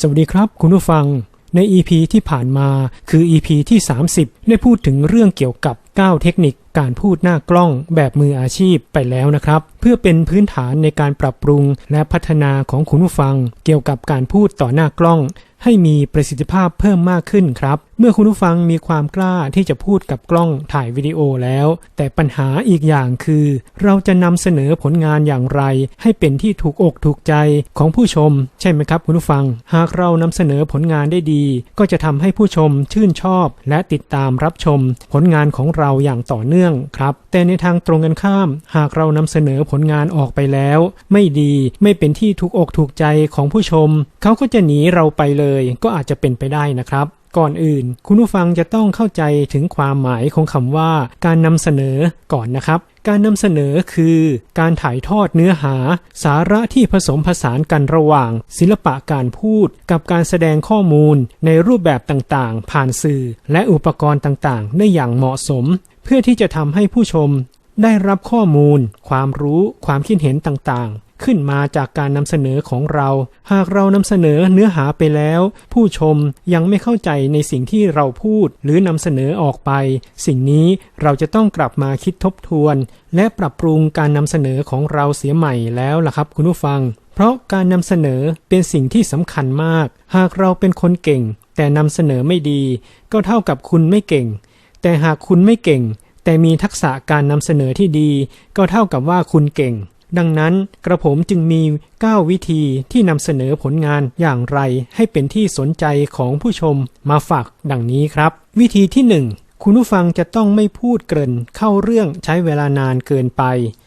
สวัสดีครับ คุณผู้ฟัง ใน EP ที่ผ่านมาคือ EP ที่ 30 ได้พูดถึงเรื่องเกี่ยวกับ 9 เทคนิคการพูดหน้ากล้องแบบมืออาชีพไปแล้วนะครับ เพื่อเป็นพื้นฐานในการปรับปรุงและพัฒนาของคุณผู้ฟัง เกี่ยวกับการพูดต่อหน้ากล้อง ให้มีประสิทธิภาพเพิ่มมากขึ้นครับ เมื่อคุณผู้ฟังมีความกล้าที่จะพูดกับกล้องถ่ายวิดีโอแล้ว แต่ปัญหาอีกอย่างคือ เราจะนำเสนอผลงานอย่างไร ให้เป็นที่ถูกอกถูกใจของผู้ชม ใช่ไหมครับคุณผู้ฟัง หากเรานำเสนอผลงานได้ดี ก็จะทำให้ผู้ชมชื่นชอบ และติดตามรับชม ผลงานของเราอย่างต่อเนื่องครับ แต่ในทางตรงกันข้าม หากเรานำเสนอผลงานออกไปแล้ว ไม่ดีไม่เป็นที่ถูกอกถูกใจของผู้ชม เขาก็จะหนีเราไปเลยก็อาจจะเป็นไปได้นะครับ ก่อนอื่น คุณผู้ฟังจะต้องเข้าใจถึงความหมายของคำว่า การนำเสนอก่อนนะครับ การนำเสนอคือการถ่ายทอดเนื้อหา สาระที่ผสมผสานกันระหว่าง ศิลปะการพูด กับการแสดงข้อมูล ในรูปแบบต่างๆ ผ่านสื่อ และอุปกรณ์ต่างๆ ได้อย่างเหมาะสม เพื่อที่จะทำให้ผู้ชมได้รับข้อมูล ความรู้ ความคิดเห็นต่างๆ ขึ้นมาจากการนำเสนอของเรา หากเรานำเสนอเนื้อหาไปแล้ว ผู้ชมยังไม่เข้าใจในสิ่งที่เราพูดหรือนำเสนอออกไป สิ่งนี้เราจะต้องกลับมาคิดทบทวน และปรับปรุงการนำเสนอของเราเสียใหม่แล้วล่ะครับ คุณผู้ฟัง เพราะการนำเสนอเป็นสิ่งที่สำคัญมาก หากเราเป็นคนเก่ง แต่นำเสนอไม่ดี ก็เท่ากับคุณไม่เก่ง แต่หากคุณไม่เก่งแต่มีทักษะการนำเสนอที่ดี ก็เท่ากับว่าคุณเก่ง ดังนั้นกระผมจึงมี 9 วิธีที่นำเสนอผลงานอย่างไร ให้เป็นที่สนใจของผู้ชมมาฝากดังนี้ครับ วิธีที่ 1 คุณผู้ฟังจะต้องไม่พูดเกริ่นเข้าเรื่องใช้เวลานานเกินไป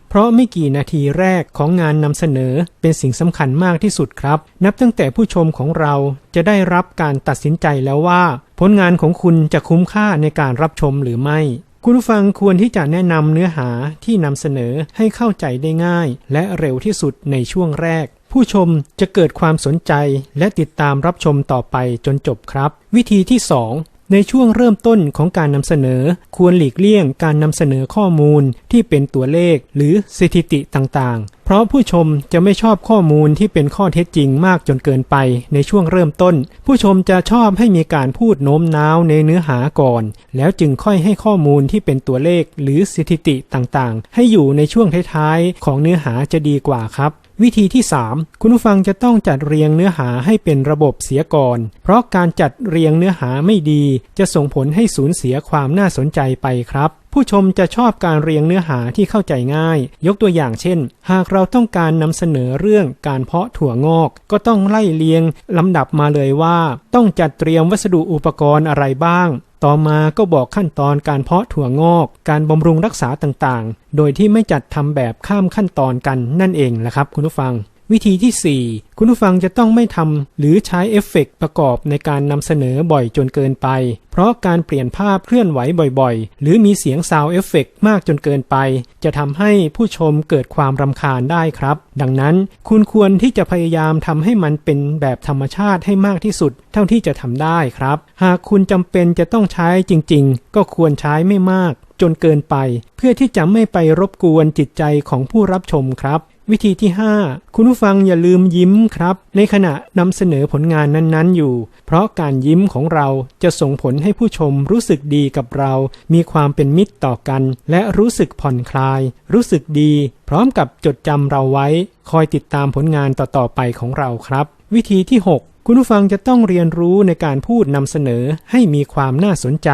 เพราะไม่กี่นาทีแรกของงานนำเสนอเป็นสิ่งสำคัญมากที่สุดครับ นับตั้งแต่ผู้ชมของเราจะได้รับการตัดสินใจแล้วว่า ผลงานของคุณจะคุ้มค่าในการรับชมหรือไม่ คุณผู้ฟังควรที่จะแนะนำเนื้อหาที่นำเสนอให้เข้าใจได้ง่าย และเร็วที่สุดในช่วงแรก ผู้ชมจะเกิดความสนใจและติดตามรับชมต่อไปจนจบครับ วิธีที่ 2 ในช่วงเริ่มต้นของการนำเสนอ ควรหลีกเลี่ยงการนำเสนอข้อมูลที่เป็นตัวเลขหรือสถิติต่างๆ เพราะผู้ชมจะไม่ชอบข้อมูลที่เป็นข้อเท็จจริงมากจนเกินไปในช่วงเริ่มต้น ผู้ชมจะชอบให้มีการพูดโน้มน้าวในเนื้อหาก่อน แล้วจึงค่อยให้ข้อมูลที่เป็นตัวเลขหรือสถิติต่างๆ ให้อยู่ในช่วงท้ายๆของเนื้อหาจะดีกว่าครับวิธีที่ 3 คุณผู้ฟังจะต้องจัดเรียงเนื้อหาให้เป็นระบบเสียก่อน เพราะการจัดเรียงเนื้อหาไม่ดี จะส่งผลให้สูญเสียความน่าสนใจไปครับ ผู้ชมจะชอบการเรียงเนื้อหาที่เข้าใจง่าย ยกตัวอย่างเช่น หากเราต้องการนำเสนอเรื่องการเพาะถั่วงอก ก็ต้องไล่เรียงลำดับมาเลยว่า ต้องจัดเตรียมวัสดุอุปกรณ์อะไรบ้างต่อมาก็บอกขั้นตอนการเพาะถั่วงอก การบำรุงรักษาต่างๆ โดยที่ไม่จัดทำแบบข้ามขั้นตอนกันนั่นเองแหละครับคุณผู้ฟัง วิธีที่ 4 คุณผู้ฟังจะต้องไม่ทำหรือใช้เอฟเฟกต์ประกอบในการนำเสนอบ่อยจนเกินไป เพราะการเปลี่ยนภาพเคลื่อนไหวบ่อยๆ หรือมีเสียงซาวเอฟเฟกต์มากจนเกินไป จะทำให้ผู้ชมเกิดความรำคาญได้ครับ ดังนั้นคุณควรที่จะพยายามทำให้มันเป็นแบบธรรมชาติให้มากที่สุด เท่าที่จะทำได้ครับ หากคุณจำเป็นจะต้องใช้จริง ๆ ก็ควรใช้ไม่มากจนเกินไป เพื่อที่จะไม่ไปรบกวนจิตใจของผู้รับชมครับ วิธีที่ 5 คุณผู้ฟังอย่าลืมยิ้มครับ ในขณะนำเสนอผลงานนั้นๆอยู่ เพราะการยิ้มของเราจะส่งผลให้ผู้ชมรู้สึกดีกับเรา มีความเป็นมิตรต่อกัน และรู้สึกผ่อนคลาย รู้สึกดี พร้อมกับจดจำเราไว้ คอยติดตามผลงานต่อๆไปของเราครับ วิธีที่ 6 คุณผู้ฟังจะต้องเรียนรู้ในการพูดนำเสนอให้มีความน่าสนใจ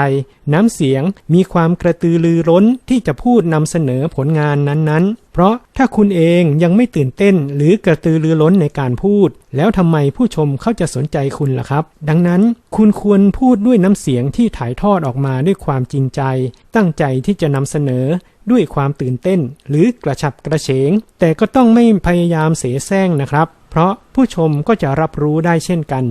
น้ำเสียงมีความกระตือรือร้นที่จะพูดนำเสนอผลงานนั้นๆ เพราะถ้าคุณเองยังไม่ตื่นเต้นหรือกระตือรือร้นในการพูด แล้วทำไมผู้ชมเขาจะสนใจคุณล่ะครับ ดังนั้นคุณควรพูดด้วยน้ำเสียงที่ถ่ายทอดออกมาด้วยความจริงใจ ตั้งใจที่จะนำเสนอ ด้วยความตื่นเต้นหรือกระฉับกระเฉง แต่ก็ต้องไม่พยายามเสแสร้งนะครับ เพราะผู้ชมก็จะรับรู้ได้เช่นกัน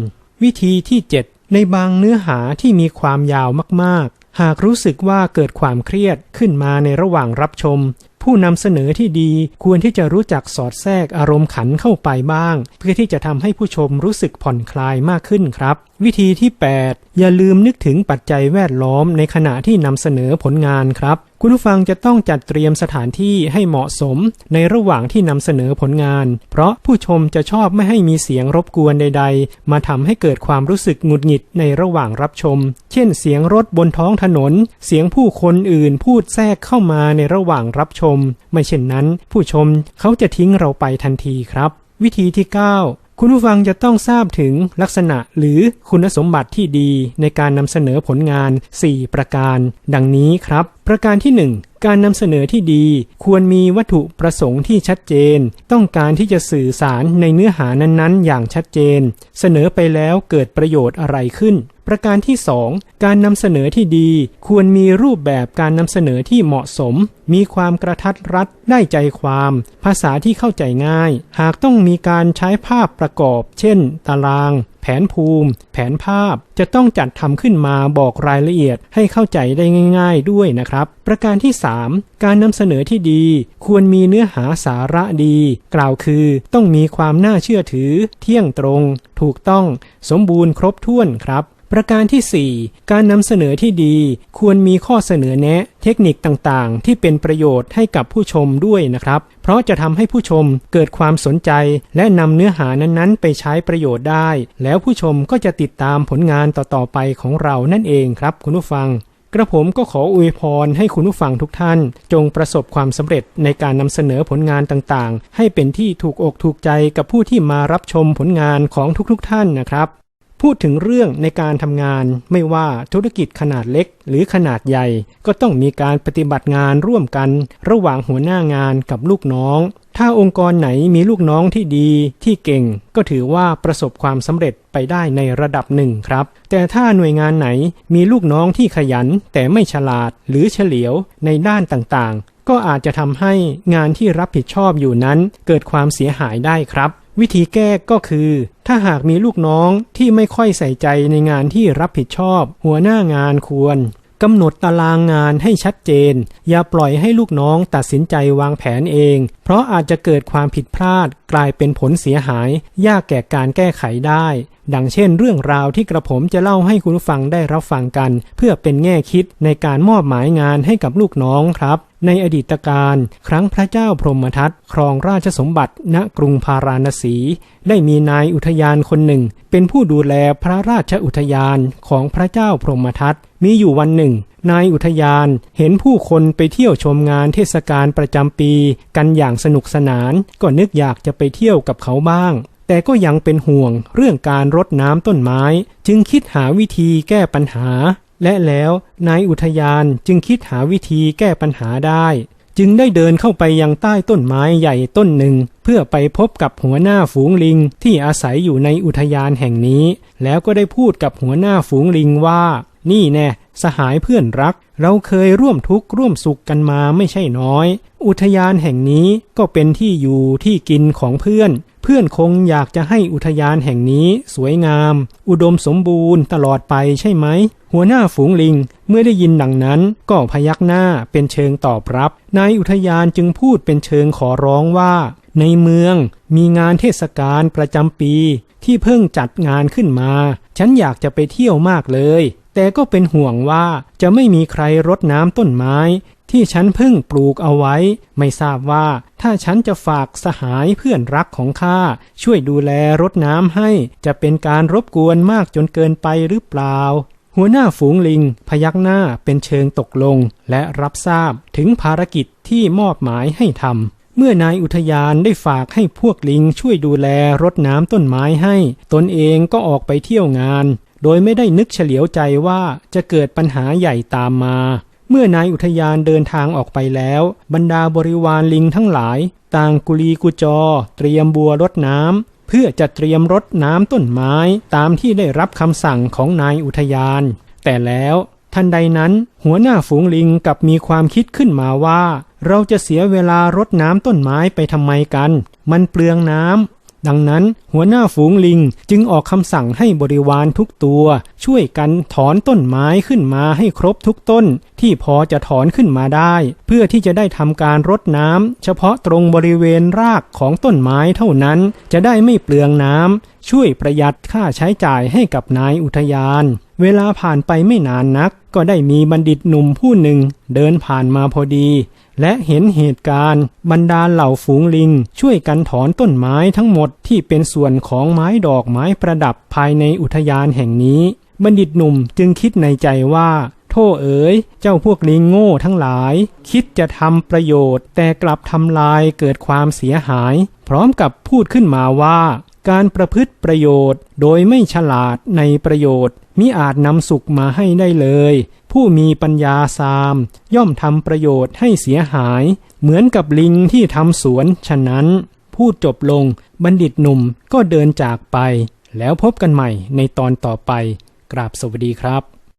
วิธีที่ 7 ในบางเนื้อหาที่มีความยาวมากๆ หากรู้สึกว่าเกิดความเครียดขึ้นมาในระหว่างรับชม ผู้นำเสนอที่ดีควรที่จะรู้จักสอดแทรกอารมณ์ขันเข้าไปบ้าง เพื่อที่จะทำให้ผู้ชมรู้สึกผ่อนคลายมากขึ้นครับ วิธีที่ 8 อย่าลืมนึกถึงปัจจัยแวดล้อมในขณะที่นำเสนอผลงานครับ คุณผู้ฟังจะต้องจัดเตรียมสถานที่ให้เหมาะสม ในระหว่างที่นำเสนอผลงาน เพราะผู้ชมจะชอบไม่ให้มีเสียงรบกวนใด ๆ มาทำให้เกิดความรู้สึกหงุดหงิดในระหว่างรับชม เช่น เสียงรถบนท้องถนน เสียงผู้คนอื่นพูดแทรกเข้ามาในระหว่างรับชมไม่เช่นนั้น ผู้ชมเขาจะทิ้งเราไปทันทีครับ วิธีที่ 9 คุณผู้ฟังจะต้องทราบถึงลักษณะหรือคุณสมบัติที่ดีในการนำเสนอผลงาน 4 ประการ ดังนี้ครับ ประการที่ 1การนำเสนอที่ดีควรมีวัตถุประสงค์ที่ชัดเจน ต้องการที่จะสื่อสารในเนื้อหานั้นๆ อย่างชัดเจน เสนอไปแล้วเกิดประโยชน์อะไรขึ้น ประการที่ 2 การนำเสนอที่ดี ควรมีรูปแบบการนำเสนอที่เหมาะสม มีความกระทัดรัดได้ใจความ ภาษาที่เข้าใจง่าย หากต้องมีการใช้ภาพประกอบ เช่น ตาราง แผนภูมิ แผนภาพ จะต้องจัดทำขึ้นมาบอกรายละเอียดให้เข้าใจได้ง่าย ๆ ด้วยนะครับ ประการที่ 3 การนำเสนอที่ดี ควรมีเนื้อหาสาระดี กล่าวคือต้องมีความน่าเชื่อถือ เที่ยงตรง ถูกต้อง สมบูรณ์ครบถ้วนครับ ประการที่ 4 การนำเสนอที่ดีควรมีข้อเสนอแนะ เทคนิคต่างๆ ที่เป็นประโยชน์ให้กับผู้ชมด้วยนะครับ เพราะจะทำให้ผู้ชมเกิดความสนใจ และนำเนื้อหานั้นๆ ไปใช้ประโยชน์ได้ แล้วผู้ชมก็จะติดตามผลงานต่อๆไปของเรานั่นเองครับ คุณผู้ฟังกระผมก็ขออวยพรให้คุณผู้ฟังทุกท่าน จงประสบความสำเร็จในการนำเสนอผลงานต่างๆ ให้เป็นที่ถูกอกถูกใจกับผู้ที่มารับชมผลงานของทุกๆท่านนะครับ พูดถึงเรื่องในการทำงานไม่ว่าธุรกิจขนาดเล็กหรือขนาดใหญ่ ก็ต้องมีการปฏิบัติงานร่วมกัน ระหว่างหัวหน้างานกับลูกน้อง ถ้าองค์กรไหนมีลูกน้องที่ดีที่เก่ง ก็ถือว่าประสบความสำเร็จไปได้ในระดับหนึ่งครับ แต่ถ้าหน่วยงานไหนมีลูกน้องที่ขยัน แต่ไม่ฉลาดหรือเฉลียวในด้านต่างๆ ก็อาจจะทำให้งานที่รับผิดชอบอยู่นั้น เกิดความเสียหายได้ครับ วิธีแก้ก็คือ ถ้าหากมีลูกน้องที่ไม่ค่อยใส่ใจในงานที่รับผิดชอบ หัวหน้างานควรกำหนดตารางงานให้ชัดเจน อย่าปล่อยให้ลูกน้องตัดสินใจวางแผนเอง เพราะอาจจะเกิดความผิดพลาดกลายเป็นผลเสียหาย ยากแก่การแก้ไขได้ ดังเช่นเรื่องราวที่กระผมจะเล่าให้คุณฟังได้รับฟังกัน เพื่อเป็นแง่คิดในการมอบหมายงานให้กับลูกน้องครับ ในอดีตการครั้งพระเจ้าพรหมทัตครองราชสมบัติณกรุงพาราณสี ได้มีนายอุทยานคนหนึ่ง เป็นผู้ดูแลพระราชอุทยานของพระเจ้าพรหมทัตมีอยู่วันหนึ่ง นายอุทยานเห็นผู้คนไปเที่ยวชมงานเทศกาลประจำปี กันอย่างสนุกสนาน ก็นึกอยากจะไปเที่ยวกับเขาบ้าง แต่ก็ยังเป็นห่วงเรื่องการรดน้ำต้นไม้ จึงคิดหาวิธีแก้ปัญหา และแล้วนายอุทยานจึงคิดหาวิธีแก้ปัญหาได้ จึงได้เดินเข้าไปยังใต้ต้นไม้ใหญ่ต้นหนึ่ง เพื่อไปพบกับหัวหน้าฝูงลิงที่อาศัยอยู่ในอุทยานแห่งนี้ แล้วก็ได้พูดกับหัวหน้าฝูงลิงว่า นี่แน่สหายเพื่อนรัก เราเคยร่วมทุกข์ร่วมสุขกันมาไม่ใช่น้อย อุทยานแห่งนี้ก็เป็นที่อยู่ที่กินของเพื่อน เพื่อนคงอยากจะให้อุทยานแห่งนี้สวยงาม อุดมสมบูรณ์ตลอดไปใช่ไหม หัวหน้าฝูงลิงเมื่อได้ยินดังนั้นก็พยักหน้าเป็นเชิงตอบรับ นายอุทยานจึงพูดเป็นเชิงขอร้องว่า ในเมืองมีงานเทศกาลประจำปี ที่เพิ่งจัดงานขึ้นมา ฉันอยากจะไปเที่ยวมากเลย แต่ก็เป็นห่วงว่าจะไม่มีใครรดน้ำต้นไม้ ที่ฉันเพิ่งปลูกเอาไว้ ไม่ทราบว่าถ้าฉันจะฝากสหายเพื่อนรักของข้าช่วยดูแลรดน้ำให้จะเป็นการรบกวนมากจนเกินไปหรือเปล่า หัวหน้าฝูงลิง พยักหน้าเป็นเชิงตกลง และรับทราบถึงภารกิจที่มอบหมายให้ทำเมื่อนายอุทยานได้ฝากให้พวกลิงช่วยดูแลรดน้ำต้นไม้ให้ ตนเองก็ออกไปเที่ยวงาน โดยไม่ได้นึกเฉลียวใจว่าจะเกิดปัญหาใหญ่ตามมา เมื่อนายอุทยานเดินทางออกไปแล้ว บรรดาบริวารลิงทั้งหลาย ต่างกุลีกุจอ เตรียมบัวรดน้ำเพื่อจะเตรียมรดน้ำต้นไม้ตามที่ได้รับคำสั่งของนายอุทยาน แต่แล้วทันใดนั้นหัวหน้าฝูงลิงกลับมีความคิดขึ้นมาว่า เราจะเสียเวลารดน้ำต้นไม้ไปทำไมกัน มันเปลืองน้ำ ดังนั้นหัวหน้าฝูงลิงจึงออกคำสั่งให้บริวารทุกตัว ช่วยกันถอนต้นไม้ขึ้นมาให้ครบทุกต้น ที่พอจะถอนขึ้นมาได้ เพื่อที่จะได้ทำการรดน้ำเฉพาะตรงบริเวณรากของต้นไม้เท่านั้น จะได้ไม่เปลืองน้ำช่วยประหยัดค่าใช้จ่ายให้กับนายอุทยาน เวลาผ่านไปไม่นานนัก ก็ได้มีบัณฑิตหนุ่มผู้หนึ่ง เดินผ่านมาพอดี และเห็นเหตุการณ์บรรดาเหล่าฝูงลิง ช่วยกันถอนต้นไม้ทั้งหมดที่เป็นส่วนของไม้ดอกไม้ประดับภายในอุทยานแห่งนี้ บัณฑิตหนุ่มจึงคิดในใจว่า โท่เอ๋ย เจ้าพวกลิงโง่ทั้งหลาย คิดจะทำประโยชน์ แต่กลับทำลายเกิดความเสียหาย พร้อมกับพูดขึ้นมาว่า การประพฤติประโยชน์ โดยไม่ฉลาดในประโยชน์มิอาจนำสุขมาให้ได้เลย ผู้มีปัญญาสาม ย่อมทำประโยชน์ให้เสียหาย เหมือนกับลิงที่ทำสวน ฉะนั้น พูดจบลงบัณฑิตหนุ่มก็เดินจากไป แล้วพบกันใหม่ในตอนต่อไป กราบสวัสดีครับ